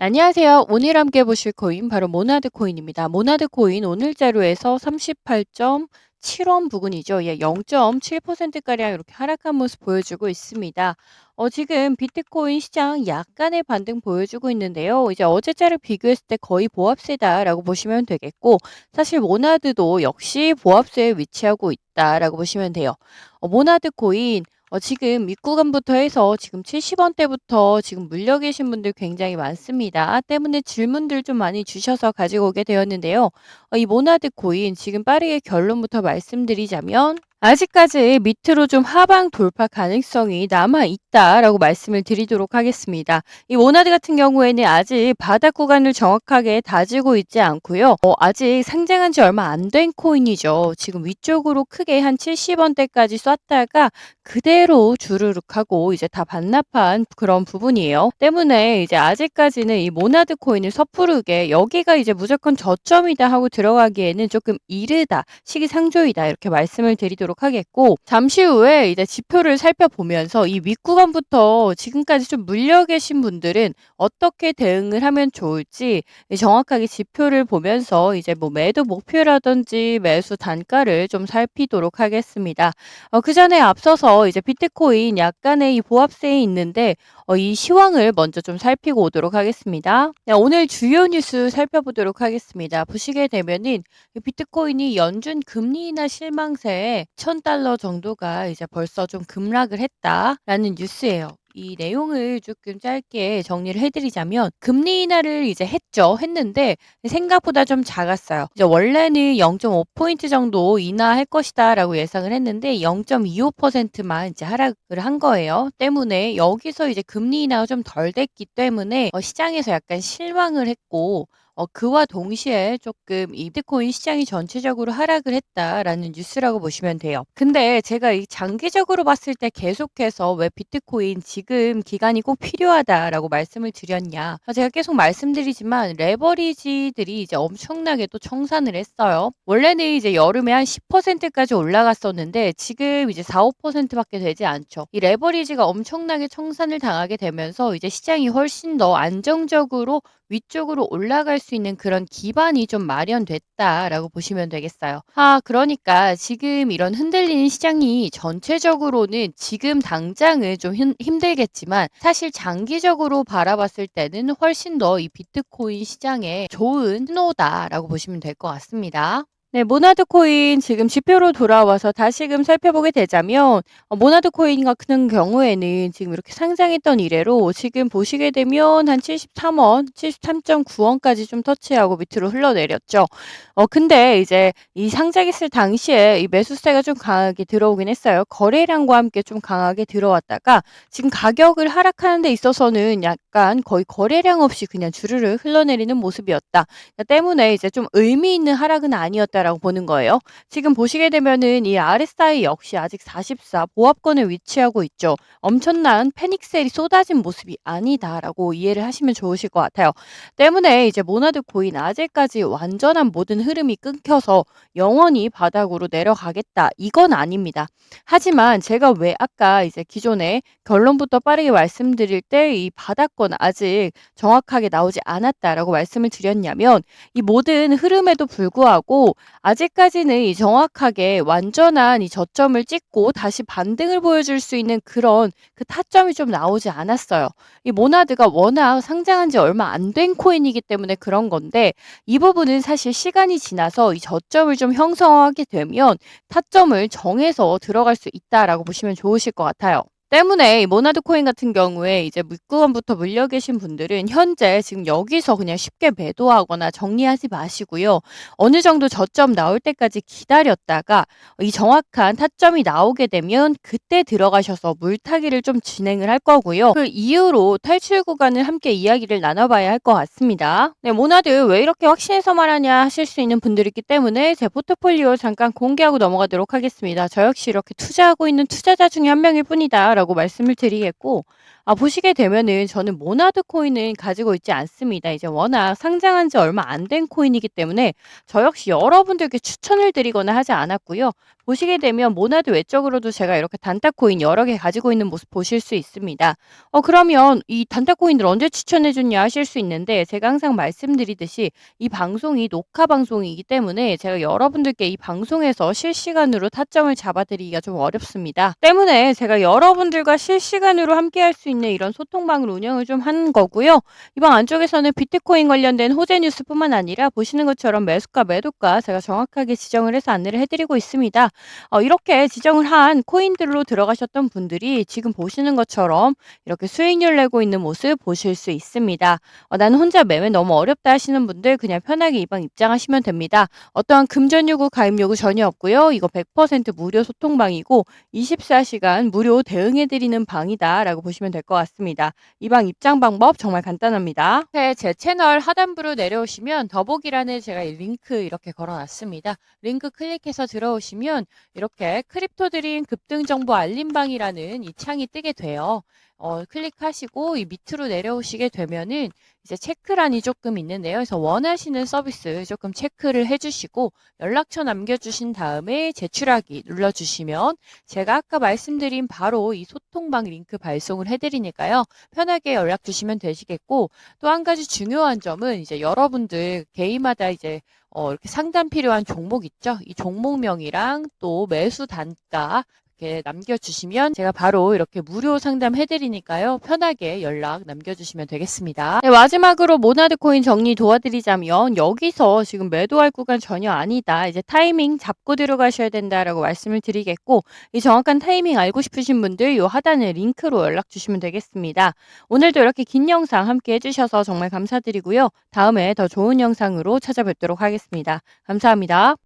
안녕하세요. 오늘 함께 보실 코인 바로 모나드 코인입니다. 모나드 코인 오늘 자료에서 38.7원 부근이죠. 예, 0.7%가량 이렇게 하락한 모습 보여주고 있습니다. 어, 지금 비트코인 시장 약간의 반등 보여주고 있는데요. 이제 어제자를 비교했을 때 거의 보합세다라고 보시면 되겠고, 사실 모나드도 역시 보합세에 위치하고 있다라고 보시면 돼요. 어, 모나드 코인 어, 지금 밑구간부터 해서 지금 70 원대부터 지금 물려 계신 분들 굉장히 많습니다. 때문에 질문들 좀 많이 주셔서 가지고 오게 되었는데요. 어, 이 모나드 코인 지금 빠르게 결론부터 말씀드리자면 아직까지 밑으로 좀 하방 돌파 가능성이 남아 있다라고 말씀을 드리도록 하겠습니다. 이 모나드 같은 경우에는 아직 바닥 구간을 정확하게 다지고 있지 않고요. 어, 아직 상장한 지 얼마 안 된 코인이죠. 지금 위쪽으로 크게 한 70원대까지 쐈다가 그대로 주르륵 하고 이제 다 반납한 그런 부분이에요. 때문에 이제 아직까지는 이 모나드 코인을 섣부르게 여기가 이제 무조건 저점이다 하고 들어가기에는 조금 이르다, 시기상조이다 이렇게 말씀을 드리도록 보도록 하겠고 잠시 후에 이제 지표를 살펴보면서 이 윗구간부터 지금까지 좀 물려 계신 분들은 어떻게 대응을 하면 좋을지 정확하게 지표를 보면서 이제 뭐 매도 목표라든지 매수 단가를 좀 살피도록 하겠습니다. 어, 그 전에 앞서서 이제 비트코인 약간의 이 보합세에 있는데 어, 이 시황을 먼저 좀 살피고 오도록 하겠습니다. 네, 오늘 주요 뉴스 살펴보도록 하겠습니다. 보시게 되면은 비트코인이 연준 금리 인하 실망세에 1000달러 정도가 이제 벌써 좀 급락을 했다라는 뉴스예요. 이 내용을 조금 짧게 정리를 해 드리자면 금리 인하를 이제 했죠. 했는데 생각보다 좀 작았어요. 이제 원래는 0.5 포인트 정도 인하할 것이다라고 예상을 했는데 0.25%만 이제 하락을 한 거예요. 때문에 여기서 이제 금리 인하가 좀 덜 됐기 때문에 어, 시장에서 약간 실망을 했고 어 그와 동시에 조금 이 비트코인 시장이 전체적으로 하락을 했다라는 뉴스라고 보시면 돼요. 근데 제가 이 장기적으로 봤을 때 계속해서 왜 비트코인 지금 기간이 꼭 필요하다라고 말씀을 드렸냐. 어, 제가 계속 말씀드리지만 레버리지들이 이제 엄청나게 또 청산을 했어요. 원래는 이제 여름에 한 10%까지 올라갔었는데 지금 이제 4, 5%밖에 되지 않죠. 이 레버리지가 엄청나게 청산을 당하게 되면서 이제 시장이 훨씬 더 안정적으로 위쪽으로 올라갈 수 있는 그런 기반이 좀 마련됐다라고 보시면 되겠어요. 아, 그러니까 지금 이런 흔들리는 시장이 전체적으로는 지금 당장은 좀 힘, 힘들겠지만 사실 장기적으로 바라봤을 때는 훨씬 더 이 비트코인 시장에 좋은 신호다라고 보시면 될 것 같습니다. 네, 모나드 코인 지금 지표로 돌아와서 다시금 살펴보게 되자면 어, 모나드 코인 같은 경우에는 지금 이렇게 상장했던 이래로 지금 보시게 되면 한 73원, 73.9원까지 좀 터치하고 밑으로 흘러내렸죠. 어 근데 이제 이 상장했을 당시에 이 매수세가 좀 강하게 들어오긴 했어요. 거래량과 함께 좀 강하게 들어왔다가 지금 가격을 하락하는 데 있어서는 약간 거의 거래량 없이 그냥 주르르 흘러내리는 모습이었다. 때문에 이제 좀 의미 있는 하락은 아니었다. 있다라고 보는 거예요. 지금 보시게 되면은 이 RSI 역시 아직 44 보합권에 위치하고 있죠. 엄청난 패닉셀이 쏟아진 모습이 아니다라고 이해를 하시면 좋으실 것 같아요. 때문에 이제 모나드 코인 아직까지 완전한 모든 흐름이 끊겨서 영원히 바닥으로 내려가겠다. 이건 아닙니다. 하지만 제가 왜 아까 이제 기존에 결론부터 빠르게 말씀드릴 때 이 바닥권 아직 정확하게 나오지 않았다라고 말씀을 드렸냐면 이 모든 흐름에도 불구하고 아직까지는 이 정확하게 완전한 이 저점을 찍고 다시 반등을 보여줄 수 있는 그런 그 타점이 좀 나오지 않았어요. 이 모나드가 워낙 상장한 지 얼마 안 된 코인이기 때문에 그런 건데 이 부분은 사실 시간이 지나서 이 저점을 좀 형성하게 되면 타점을 정해서 들어갈 수 있다라고 보시면 좋으실 것 같아요. 때문에 모나드 코인 같은 경우에 이제 물구원부터 물려 계신 분들은 현재 지금 여기서 그냥 쉽게 매도하거나 정리하지 마시고요. 어느 정도 저점 나올 때까지 기다렸다가 이 정확한 타점이 나오게 되면 그때 들어가셔서 물타기를 좀 진행을 할 거고요. 그 이후로 탈출 구간을 함께 이야기를 나눠봐야 할 것 같습니다. 네, 모나드 왜 이렇게 확신해서 말하냐 하실 수 있는 분들이 있기 때문에 제 포트폴리오 잠깐 공개하고 넘어가도록 하겠습니다. 저 역시 이렇게 투자하고 있는 투자자 중에 한 명일 뿐이다. 라고 말씀을 드리겠고 아 보시게 되면은 저는 모나드 코인은 가지고 있지 않습니다. 이제 워낙 상장한 지 얼마 안 된 코인이기 때문에 저 역시 여러분들께 추천을 드리거나 하지 않았고요. 보시게 되면 모나드 외적으로도 제가 이렇게 단타 코인 여러 개 가지고 있는 모습 보실 수 있습니다. 어 그러면 이 단타 코인들 언제 추천해 줬냐 하실 수 있는데 제가 항상 말씀드리듯이 이 방송이 녹화 방송이기 때문에 제가 여러분들께 이 방송에서 실시간으로 타점을 잡아 드리기가 좀 어렵습니다. 때문에 제가 여러분들과 실시간으로 함께 할 수 있는 이런 소통방을 운영을 좀 하는 거고요. 이방 안쪽에서는 비트코인 관련된 호재 뉴스뿐만 아니라 보시는 것처럼 매수가 매도가 제가 정확하게 지정을 해서 안내를 해 드리고 있습니다. 어 이렇게 지정을 한 코인들로 들어가셨던 분들이 지금 보시는 것처럼 이렇게 수익률 내고 있는 모습 보실 수 있습니다. 어 '나는 혼자 매매 너무 어렵다.' 하시는 분들 그냥 편하게 이방 입장하시면 됩니다. 어떠한 금전 요구, 가입 요구 전혀 없고요. 이거 100% 무료 소통방이고 24 시간 무료 대응해 드리는 방이다라고 보시면 될 것 같습니다. 이 방 입장 방법 정말 간단합니다. 네, 제 채널 하단부로 내려오시면 더보기란에 제가 이 링크 이렇게 걸어 놨습니다. 링크 클릭해서 들어오시면 이렇게 크립토 드림 급등 정보 알림방이라는 이 창이 뜨게 돼요. 어 클릭하시고 이 밑으로 내려오시게 되면은 이제 체크란이 조금 있는데요. 그래서 원하시는 서비스 조금 체크를 해 주시고 연락처 남겨 주신 다음에 제출하기 눌러 주시면 제가 아까 말씀드린 바로 이 소통방 링크 발송을 해 드리니까요. 편하게 연락 주시면 되시겠고 또 한 가지 중요한 점은 이제 여러분들 개인마다 이제 어 이렇게 상담 필요한 종목 있죠? 이 종목명이랑 또 매수 단가 이렇게 남겨 주시면 제가 바로 이렇게 무료 상담 해 드리니까요. 편하게 연락 남겨 주시면 되겠습니다. 네, 마지막으로 모나드 코인 정리 도와드리자면 여기서 지금 매도할 구간 전혀 아니다. 이제 타이밍 잡고 들어가셔야 된다라고 말씀을 드리겠고 이 정확한 타이밍 알고 싶으신 분들 요 하단에 링크로 연락 주시면 되겠습니다. 오늘도 이렇게 긴 영상 함께 해 주셔서 정말 감사드리고요. 다음에 더 좋은 영상으로 찾아뵙도록 하겠습니다. 감사합니다.